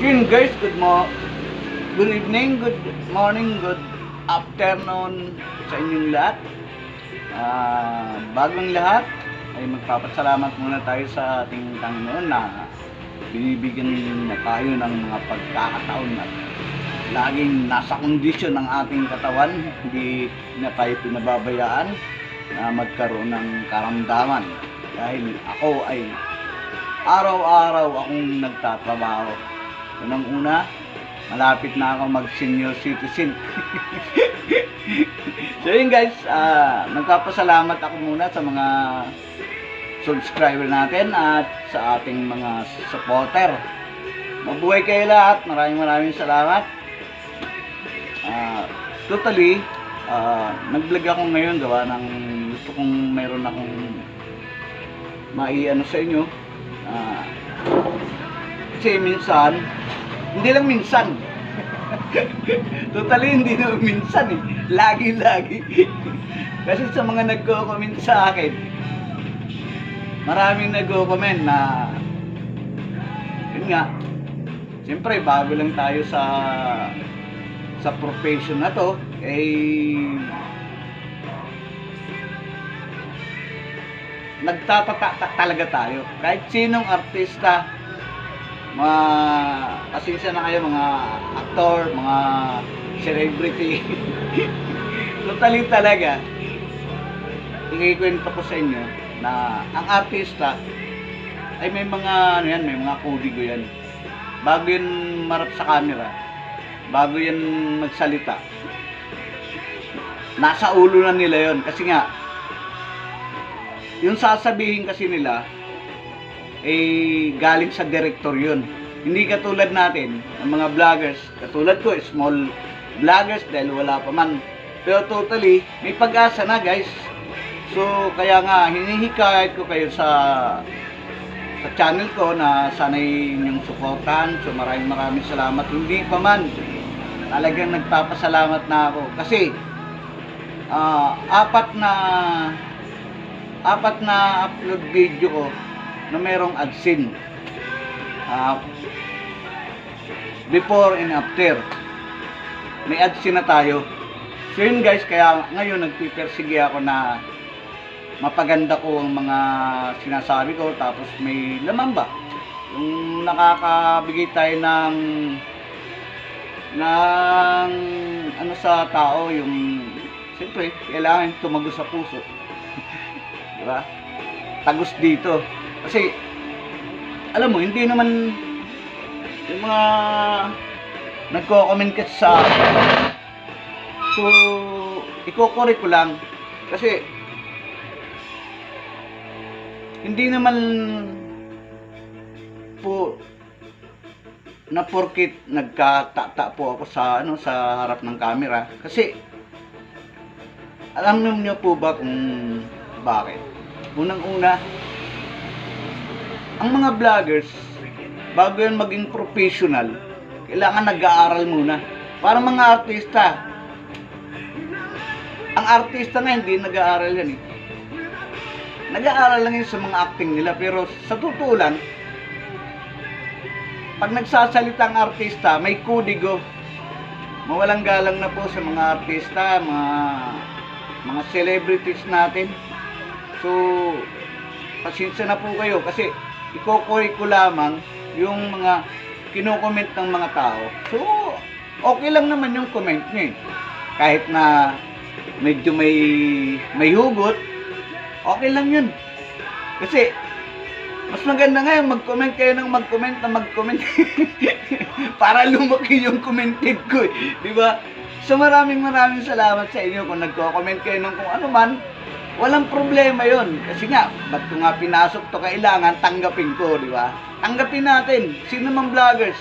Yun guys, good mo good evening, good morning, good afternoon sa inyong lahat. Ah, bagong lahat ay magpapasalamat muna tayo sa ating Panginoon na binibigyan na tayo ng mga pagkakataon at laging nasa kondisyon ng ating katawan, hindi na tayo pinababayaan na magkaroon ng karamdaman. Dahil ako ay araw-araw akong nagtatrabaho. Unang-una, malapit na ako mag senior citizen. so yun guys, ah nagpapasalamat ako muna sa mga subscriber natin at sa ating mga supporter. Mabuhay kayo lahat. Maraming maraming salamat. Ah, totally, ah, nag-vlog ako ngayon gawa ng gusto kong mayroon akong maiano sa inyo. Ah, kasi minsan, hindi lang minsan. totally hindi na minsan eh. Lagi-lagi. kasi sa mga nagko-comment sa akin, maraming nagko-comment na yun nga, siyempre bago lang tayo sa sa profession na to, eh nagtatata talaga tayo. Kahit sinong artista, mga pasensya na kayo, mga aktor, mga celebrity. totally talaga, ikikwento ko sa inyo na ang artista ay may mga ano yan, may mga kodigo yan. Bago yun marap sa camera, bago yan magsalita, nasa ulo na nila yon kasi nga yung sasabihin kasi nila eh galing sa director yun. Hindi katulad natin ng mga vloggers. Katulad ko small vloggers dahil wala pa man. Pero totally may pag-asa na guys. So kaya nga hinihikayat ko kayo sa sa channel ko na sanay inyong suportahan. So maraming maraming salamat. Hindi pa man talagang nagpapasalamat na ako. Kasi ah, apat na apat na upload video ko na merong adsin Ah, before and after. May adsin na tayo. So yun guys kaya ngayon nagpipersige ako na mapaganda ko ang mga sinasabi ko tapos may laman ba? Yung nakakabigay tayo ng ng ano sa tao yung siyempre kailangan tumagos sa puso. Di ba? Tagos dito kasi alam mo hindi naman yung mga nagko-comment ka sa so iko-correct ko lang. Kasi hindi naman po na porkit nagkatata po ako sa ano sa harap ng camera. Kasi alam niyo po ba kung bakit? Unang-una ang mga vloggers bago yan maging professional kailangan nag-aaral muna para mga artista ang artista nga hindi nag-aaral yan eh nag-aaral lang yun sa mga acting nila pero sa totoo lang pag nagsasalita ang artista, may kudigo. Mawalang galang na po sa mga artista, mga mga celebrities natin. So, pasensya na po kayo kasi ikokoy ko lamang yung mga kino-comment ng mga tao. So, okay lang naman yung comment niya eh. Kahit na medyo may may hugot, okay lang yun. Kasi mas maganda nga yung mag-comment kayo ng mag-comment na mag-comment para lumaki yung commented ko eh. Di ba? So maraming maraming salamat sa inyo kung nagko-comment kayo ng kung ano man. Walang problema yon Kasi nga, ba't ko nga pinasok to kailangan tanggapin ko, di ba? Tanggapin natin. Sino mang vloggers,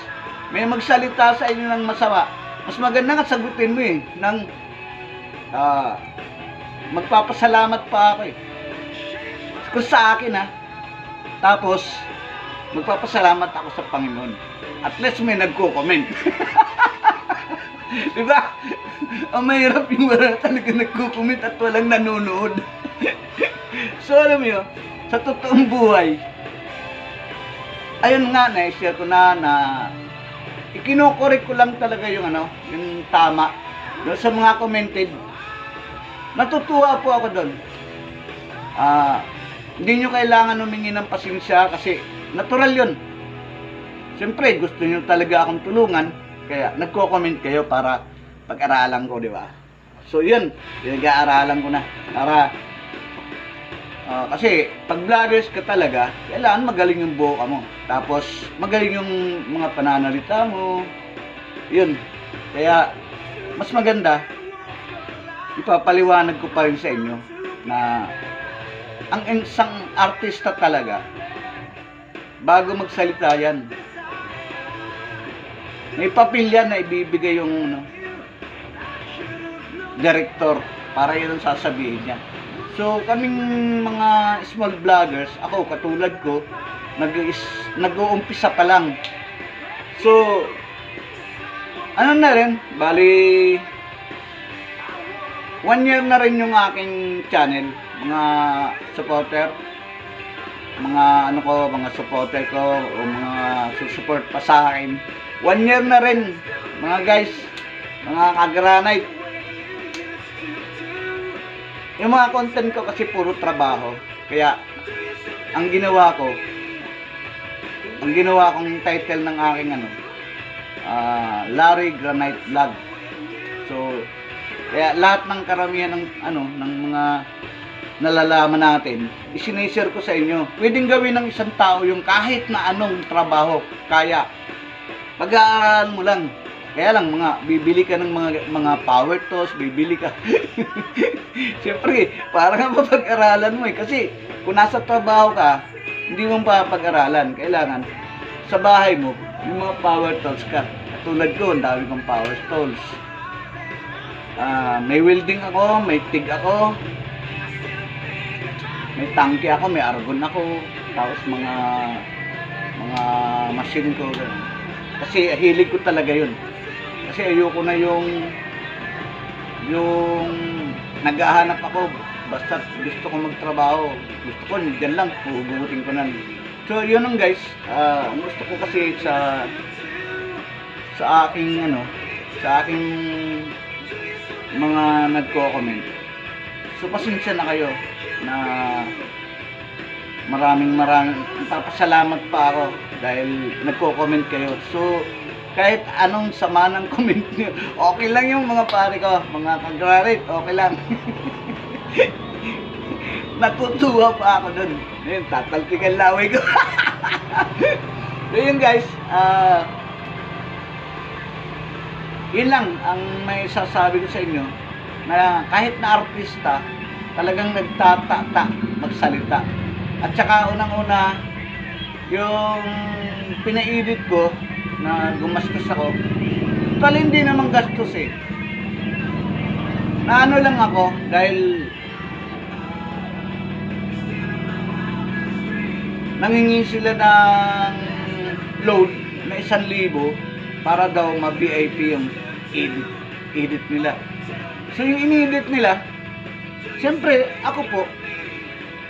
may magsalita sa inyo ng masama. Mas maganda nga sagutin mo eh. Nang, ah, magpapasalamat pa ako eh. Kung sa akin ha, tapos, magpapasalamat ako sa Panginoon. At least may nagko-comment. Di ba? Ang mahirap yung wala talaga nagko-comment at walang nanonood. So, alam yun, sa totoong buhay, ayun nga, na-share ko na na ikinokorek ko lang talaga yung ano, yung tama. Doon sa mga commented, natutuwa po ako doon. Ah, hindi nyo kailangan humingi ng pasensya kasi natural yun. Siyempre, gusto nyo talaga akong tulungan, kaya nagko-comment kayo para pag-aralan ko, di ba? So, yun, pinag-aaralan ko na. Para, ah, kasi, pag vloggers ka talaga, kailangan magaling yung buka mo. Tapos, magaling yung mga pananalita mo. Yun. Kaya, mas maganda, ipapaliwanag ko pa rin sa inyo na ang isang artista talaga, bago magsalita yan, may papel na ibibigay yung ano, director para yun ang sasabihin niya. So, kaming mga small vloggers, ako katulad ko, nag nag-uumpisa pa lang. So, ano na rin, bali, one year na rin yung aking channel, mga supporter, mga ano ko, mga supporter ko, o mga susupport pa sa akin. One year na rin, mga guys, mga kagranite. Yung mga content ko kasi puro trabaho. Kaya, ang ginawa ko, ang ginawa kong title ng aking ano, ah, Larry Granite Vlog. So, kaya lahat ng karamihan ng ano ng mga nalalaman natin, isinishare ko sa inyo. Pwedeng gawin ng isang tao yung kahit na anong trabaho kaya. Pag-aaralan mo lang. Kaya lang mga bibili ka ng mga mga power tools, bibili ka. Siyempre, para nga mapag-aralan mo eh kasi kung nasa trabaho ka, hindi mo papag-aralan. Kailangan sa bahay mo, yung mga power tools ka. Tulad ko, ang dami kong power tools. Ah, may welding ako, may TIG ako, may tangke ako, may argon ako, tapos mga mga machine ko. Kasi hilig ko talaga yun. Kasi ayoko na yung yung naghahanap ako basta gusto ko magtrabaho. Gusto ko, dyan lang, huhugutin ko na. So, yun ang guys. Ah, ang gusto ko kasi sa sa aking ano, sa aking mga nagko-comment. So, pasensya na kayo na maraming maraming papasalamat pa ako dahil nagko-comment kayo. So, kahit anong sama ng comment niyo, okay lang yung mga pare ko, mga kagrarit, okay lang. Natutuwa pa ako dun. Ayun, tatalpikan laway ko. so yun guys, ah yun lang ang may sasabi ko sa inyo na kahit na artista, talagang nagtatata magsalita. At saka unang-una, yung pinaedit ko na gumastos ako, pala hindi naman gastos eh. Na ano lang ako dahil nangingi sila ng load na isang libo para daw ma-VIP yung edit, edit nila. So yung inedit nila, siyempre ako po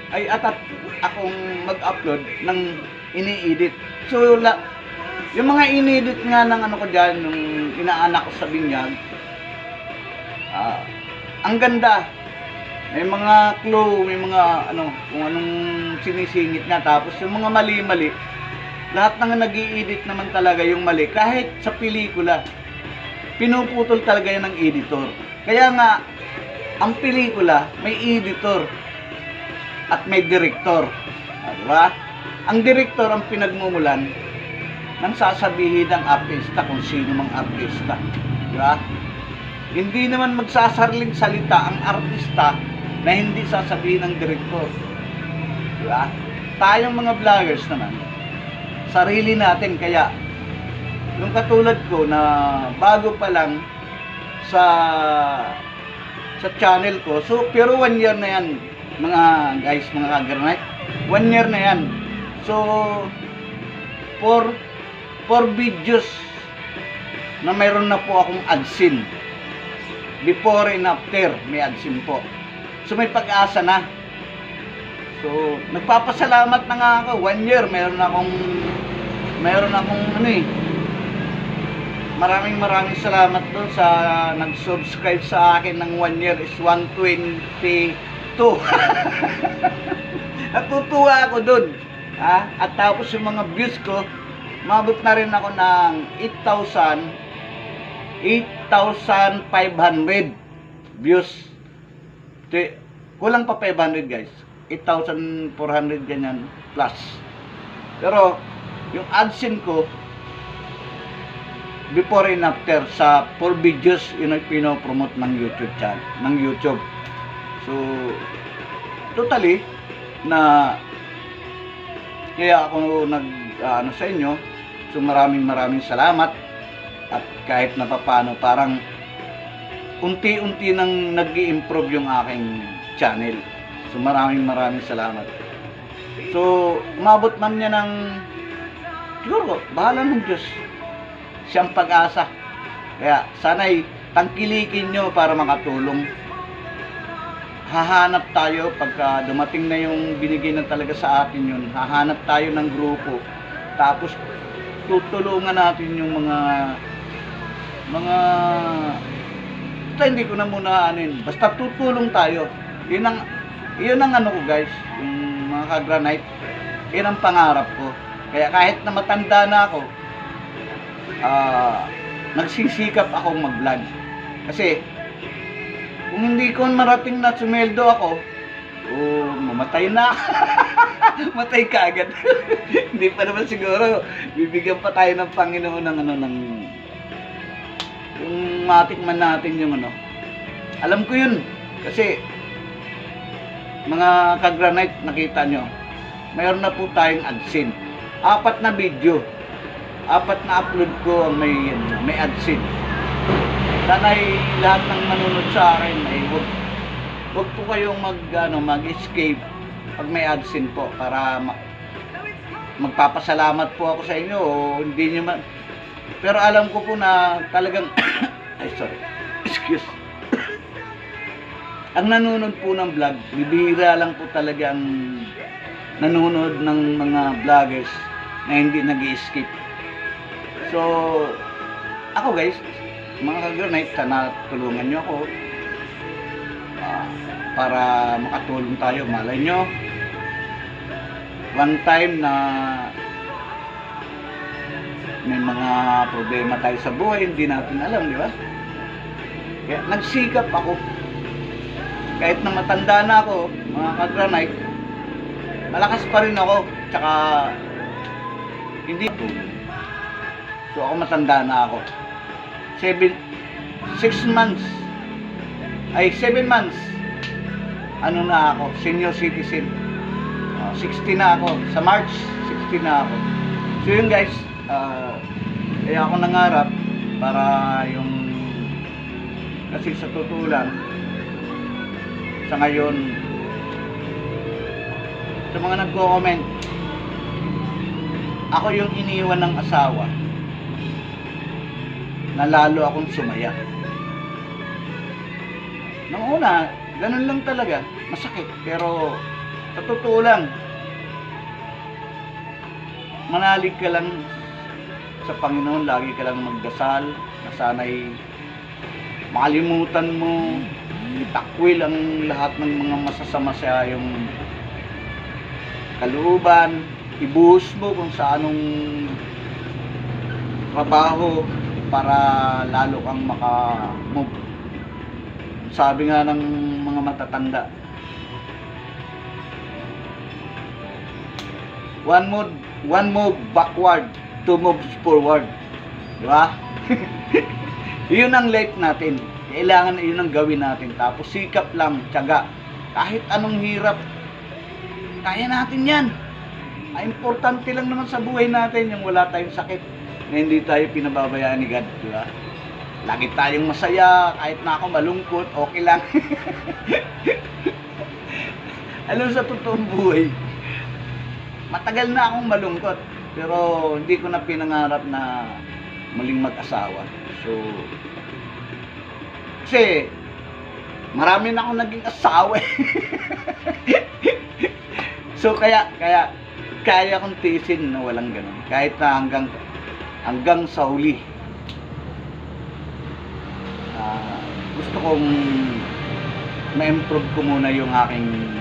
ay atat akong mag-upload ng ini-edit. So la, yung mga inedit nga ng ano ko dyan, nung inaanak ko sa binyag, ah, ang ganda. May mga clue, may mga ano, kung anong sinisingit na. Tapos yung mga mali-mali, lahat ng nag edit naman talaga yung mali. Kahit sa pelikula, pinuputol talaga yan ng editor. Kaya nga, ang pelikula, may editor at may director. Ah, di ba? Ang director ang pinagmumulan ng sasabihin ng artista kung sino mang artista. Di ba? Hindi naman magsasarling salita ang artista na hindi sasabihin ng director. Di ba? Tayong mga vloggers naman, sarili natin kaya yung katulad ko na bago pa lang sa sa channel ko. So, pero one year na yan, mga guys, mga kagranite. One year na yan. So, for, for videos na mayroon na po akong adsin. Before and after, may adsin po. So, may pag-asa na. So, nagpapasalamat na nga ako. One year, mayroon akong, mayroon akong ano eh, maraming maraming salamat doon sa nag-subscribe sa akin ng 1 year is 122. Natutuwa ako doon. Ha? At tapos yung mga views ko, mabot na rin ako ng 8,000 8,500 views. Kulang pa 500 guys. 8,400 ganyan plus. Pero yung AdSense ko before and after sa 4 videos yun ang pinopromote ng YouTube channel, ng YouTube. So totally na kaya ako nag ano sa inyo. So maraming maraming salamat at kahit na papano parang unti-unti nang nag improve yung aking channel. So maraming maraming salamat. So umabot man niya ng siguro bahala ng Diyos. Siyang pag-asa. Kaya sana'y tangkilikin nyo para makatulong. Hahanap tayo pagka dumating na yung binigay na talaga sa atin yun. Hahanap tayo ng grupo. Tapos tutulungan natin yung mga mga basta hindi ko na muna yun. Basta tutulong tayo. Yun ang yun ang ano ko guys, yung mga ka-granite. Yun ang pangarap ko. Kaya kahit na matanda na ako, ah nagsisikap akong mag-vlog. Kasi kung hindi ko marating na sumeldo ako, oh, mamatay na. Matay ka agad. hindi pa naman siguro bibigyan pa tayo ng Panginoon ng ano ng yung matikman natin yung ano. Alam ko yun kasi mga ka-granite nakita nyo mayroon na po tayong AdSense apat na video apat na upload ko ang may ano, may AdSense sana'y lahat ng manunod sa akin ay wag, wag po kayong mag, ano, mag-escape pag may AdSense po para ma- magpapasalamat po ako sa inyo hindi nyo man pero alam ko po na talagang ay sorry. Excuse. Ang nanonood po ng vlog, bibihira lang po talaga ang nanonood ng mga vloggers na hindi nag skip So, ako guys, mga ka-granite, sana tulungan nyo ako ah, para makatulong tayo. Malay nyo, one time na may mga problema tayo sa buhay, hindi natin alam, di ba? Kaya nagsikap ako kahit na matanda na ako, mga ka-granite, malakas pa rin ako. Tsaka, hindi. So, ako matanda na ako. Seven, six months, ay, seven months, ano na ako, senior citizen. Uh, 60 na ako. Sa March, 60 na ako. So, yun guys, uh, kaya ako nangarap para yung, kasi sa totoo sa ngayon sa mga nagko-comment ako yung iniwan ng asawa na lalo akong sumaya nung una ganun lang talaga masakit pero sa totoo lang manalig ka lang sa Panginoon. Lagi ka lang magdasal na sana'y makalimutan mo. Itakwil ang lahat ng mga masasama sa yung kalooban, ibuhos mo kung sa anong trabaho para lalo kang maka-move. Sabi nga ng mga matatanda, one move, one move backward, two moves forward. Di ba? Yun ang life natin. Kailangan yun ang gawin natin. Tapos sikap lang, tiyaga. Kahit anong hirap, kaya natin yan. Ang importante lang naman sa buhay natin yung wala tayong sakit na hindi tayo pinababayaan ni God, di ba? Lagi tayong masaya, kahit na ako malungkot, okay lang. Alam sa totoong buhay, matagal na akong malungkot, pero hindi ko na pinangarap na muling mag-asawa. So, kasi, marami na akong naging asawa eh. so, kaya, kaya, kaya kong tiisin na walang ganun. Kahit na hanggang, hanggang sa huli. ah, gusto kong ma-improve ko muna yung aking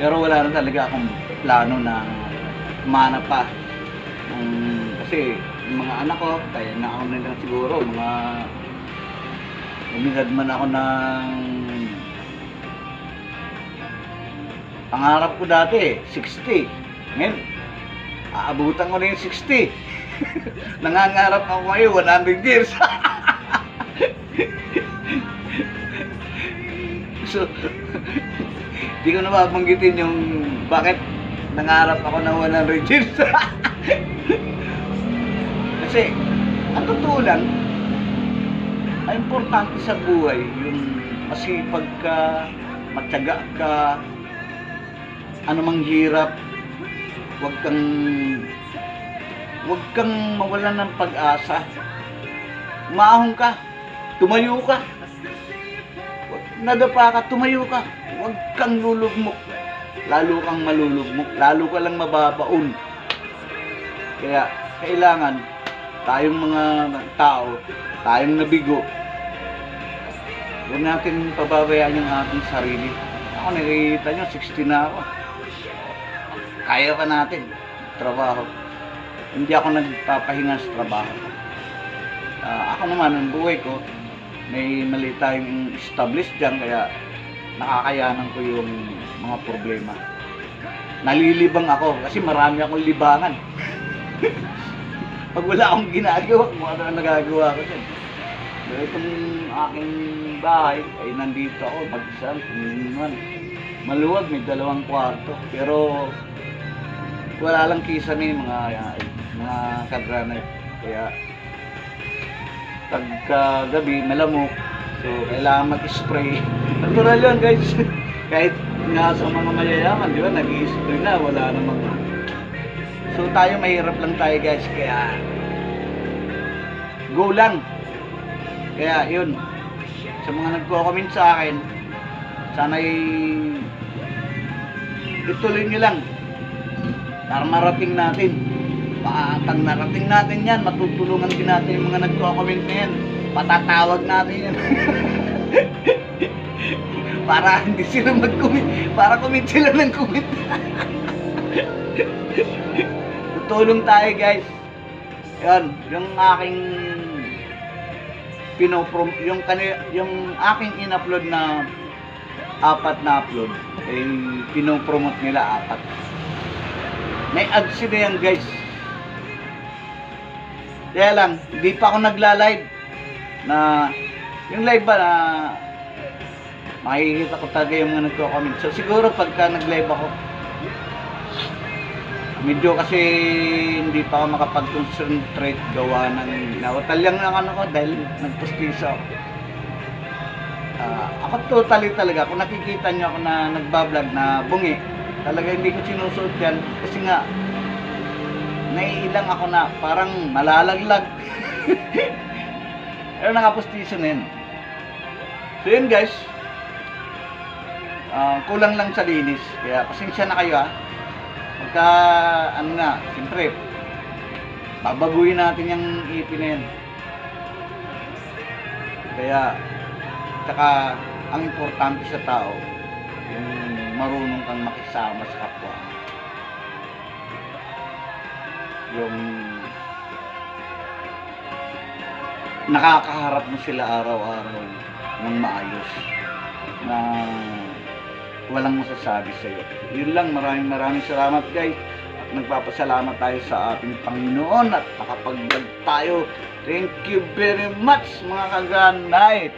pero wala na talaga akong plano na mana pa. Um, kasi yung mga anak ko kaya na ako na lang siguro mga umihad man ako ng pangarap ko dati 60 ngayon aabutan ko na yung 60 nangangarap ako ngayon 100 years. So di ko na mabanggitin yung bakit nangarap ako ng 100 years kasi ang totoo lang ang importante sa buhay yung masipag ka matyaga ka anumang hirap huwag kang huwag kang mawalan ng pag-asa. Maahong ka tumayo ka nadapa ka tumayo ka. Huwag kang lulugmok. Lalo kang malulugmok. Lalo ka lang mababaon. Kaya kailangan tayong mga tao tayong nabigo huwag natin pababayaan yung ating sarili. Ako nakikita nyo 60 na ako. Kaya pa natin trabaho. Hindi ako nagpapahinga sa trabaho. Ah, ako naman ang buhay ko may mali tayong established dyan kaya nakakayanan ko yung mga problema. Nalilibang ako kasi marami akong libangan. Pag wala akong ginagawa kung ano ang nagagawa ko dyan. Pero itong aking bahay ay nandito ako mag-isa naman maluwag may dalawang kwarto. Pero wala lang kisa ni mga mga kadranay. Kaya pagka gabi malamok. So kailangan mag-spray. Natural yun guys. Kahit nga sa mga mayayaman di ba nag-spray na wala namang so tayo mahirap lang tayo guys. Kaya go lang. Kaya yun. Sa mga nagko-comment sa akin sana'y ituloy nyo lang para marating natin Paatang narating natin yan, matutulungan din natin yung mga nagko-comment na yan. Patatawag natin yan. para hindi sila mag-comment, para comment sila ng comment. Tutulong tayo guys. Yan, yung aking pinoprom yung kani yung aking in-upload na apat na upload ay pinopromote nila apat. May ads sila yan guys. Kaya lang, hindi pa ako nagla-live na yung live ba na makikita ko talaga yung mga nagko-comment. So siguro pagka nag-live ako, medyo kasi hindi pa ako makapag-concentrate gawa ng nawatal lang ng ano ko dahil nagpustisa ako. Ah, ako totally talaga, kung nakikita nyo ako na nagbablog na bungi, talaga hindi ko sinusuot yan kasi nga naiilang ako na parang malalaglag. Pero nakapustiso na yun. So yun guys, Ah, kulang lang sa linis. Kaya pasensya na kayo ha. Pagka, ano na, siyempre, babaguhin natin yung ipin na yan. Kaya, tsaka, ang importante sa tao, yung marunong kang makisama sa kapwa. Yung nakakaharap mo sila araw-araw ng maayos na walang masasabi sa iyo. Yun lang, maraming maraming salamat guys. At nagpapasalamat tayo sa ating Panginoon at nakapag tayo. Thank you very much mga kaganay.